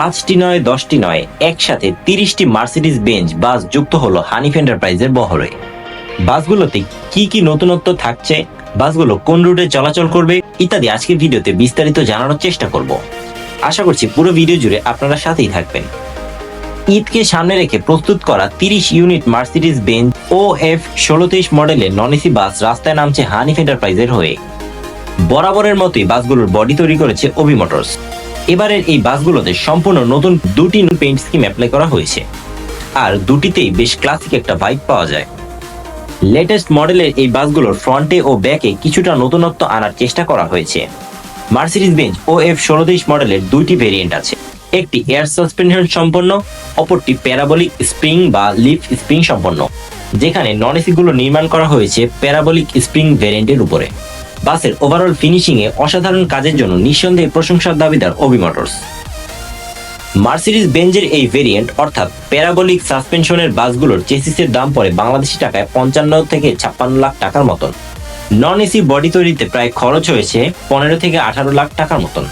পাঁচটি নয়, দশটি নয়, একসাথে তিরিশটি মার্সিডিজ বেঞ্চ বাস যুক্ত হলো হানিফ এন্টারপ্রাইজের বহরে। বাসগুলোতে কি কি নতুনত্ব থাকছে, বাসগুলো কোন রুটে চলাচল করবে, ইত্যাদি আজকের ভিডিওতে বিস্তারিত জানানোর চেষ্টা করব। আশা করছি পুরো ভিডিও জুড়ে আপনারা সাথেই থাকবেন। ঈদকে সামনে রেখে প্রস্তুত করা তিরিশ unit Mercedes Benz O F ষোলো তেইশ মডেলের নন এসি বাস রাস্তায় নামছে হানিফ এন্টারপ্রাইজের হয়ে। বরাবরের মতোই বাসগুলোর বডি তৈরি করেছে অভি মোটরস। এবারের এই বাসগুলোতে সম্পূর্ণ নতুন দুটি পেইন্ট স্কিম অ্যাপ্লাই করা হয়েছে। আর দুটিতেই বেশ ক্লাসিক একটা ভাইব পাওয়া যায়। লেটেস্ট মডেলের এই বাসগুলোর ফ্রন্টে ও ব্যাকে কিছুটা নতুনত্ব আনার চেষ্টা করা হয়েছে। মার্সিডিজ বেঞ্চ ও এফ ষোলো তেইশ মডেলের দুইটি ভেরিয়েন্ট আছে। একটি এয়ার সাসপেনশন সম্পন্ন, অপরটি প্যারাবলিক স্প্রিং বা লিফ স্প্রিং সম্পন্ন। যেখানে নন এসি গুলো নির্মাণ করা হয়েছে প্যারাবলিক স্প্রিং ভেরিয়েন্টের উপরে। বাসের ওভারঅল ফিনিশিং এ অসাধারণ কাজের জন্য নিঃসন্দেহে প্রশংসার দাবিদার অবি মোটরস। মার্সিডিজ বেঞ্জের এই ভেরিয়েন্ট অর্থাৎ প্যারাবলিক সাসপেনশনের বাসগুলোর চেসিসের দাম পড়ে বাংলাদেশি টাকায় পঞ্চান্ন থেকে ছাপ্পান্ন লাখ টাকার মতন। নন এসি বডি তৈরিতে প্রায় খরচ হয়েছে পনেরো থেকে আঠারো লাখ টাকার মতন।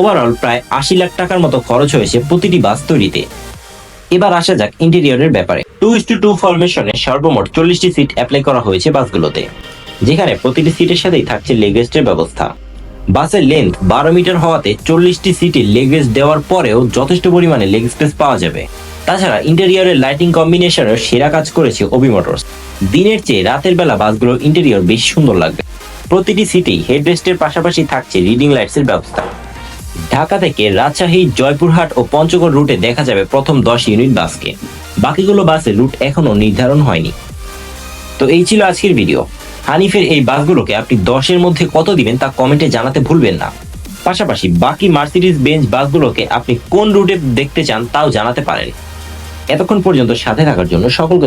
ওভারঅল প্রায় আশি লাখ টাকার মতো খরচ হয়েছে প্রতিটি বাস তৈরিতে। এবার আসা যাক ইন্টেরিয়রের ব্যাপারে। টু ইস টু টু ফরমেশনে সর্বমোট চল্লিশটি সিট অ্যাপ্লাই করা হয়েছে বাসগুলোতে। যেখানে প্রতিটি সিটের সাথেই থাকছে লেগ রেস্টের ব্যবস্থা। বাসের লেন্থ বারো মিটার হওয়াতে চল্লিশটি সিটে লেগ রেস্ট দেওয়ার পরেও যথেষ্ট পরিমাণে লেগ স্পেস পাওয়া যাবে। তাছাড়া ইন্টেরিয়রের লাইটিং কম্বিনেশনের সেরা কাজ করেছে অবি মোটরস দিনের চেয়ে রাতের বেলা বাসগুলোর ইন্টেরিয়র বেশি সুন্দর লাগবে। প্রতিটি সিটেই হেডরেস্টের পাশাপাশি থাকছে রিডিং লাইটসের ব্যবস্থা। ঢাকা থেকে রাজশাহী, জয়পুরহাট ও পঞ্চগড় রুটে দেখা যাবে প্রথম দশ ইউনিট বাসকে। বাকিগুলো বাসের রুট এখনও নির্ধারণ হয়নি। তো এই ছিল আজকের ভিডিও হানিফের এই বাসগুলোকে আপনি দশের মধ্যে কত দিবেন তা কমেন্টে জানাতে ভুলবেন না। পাশাপাশি বাকি মার্সিডিজ বেঞ্চ বাসগুলোকে আপনি কোন রুটে দেখতে চান তাও জানাতে পারেন। এতক্ষণ পর্যন্ত সাথে থাকার জন্য সকলকে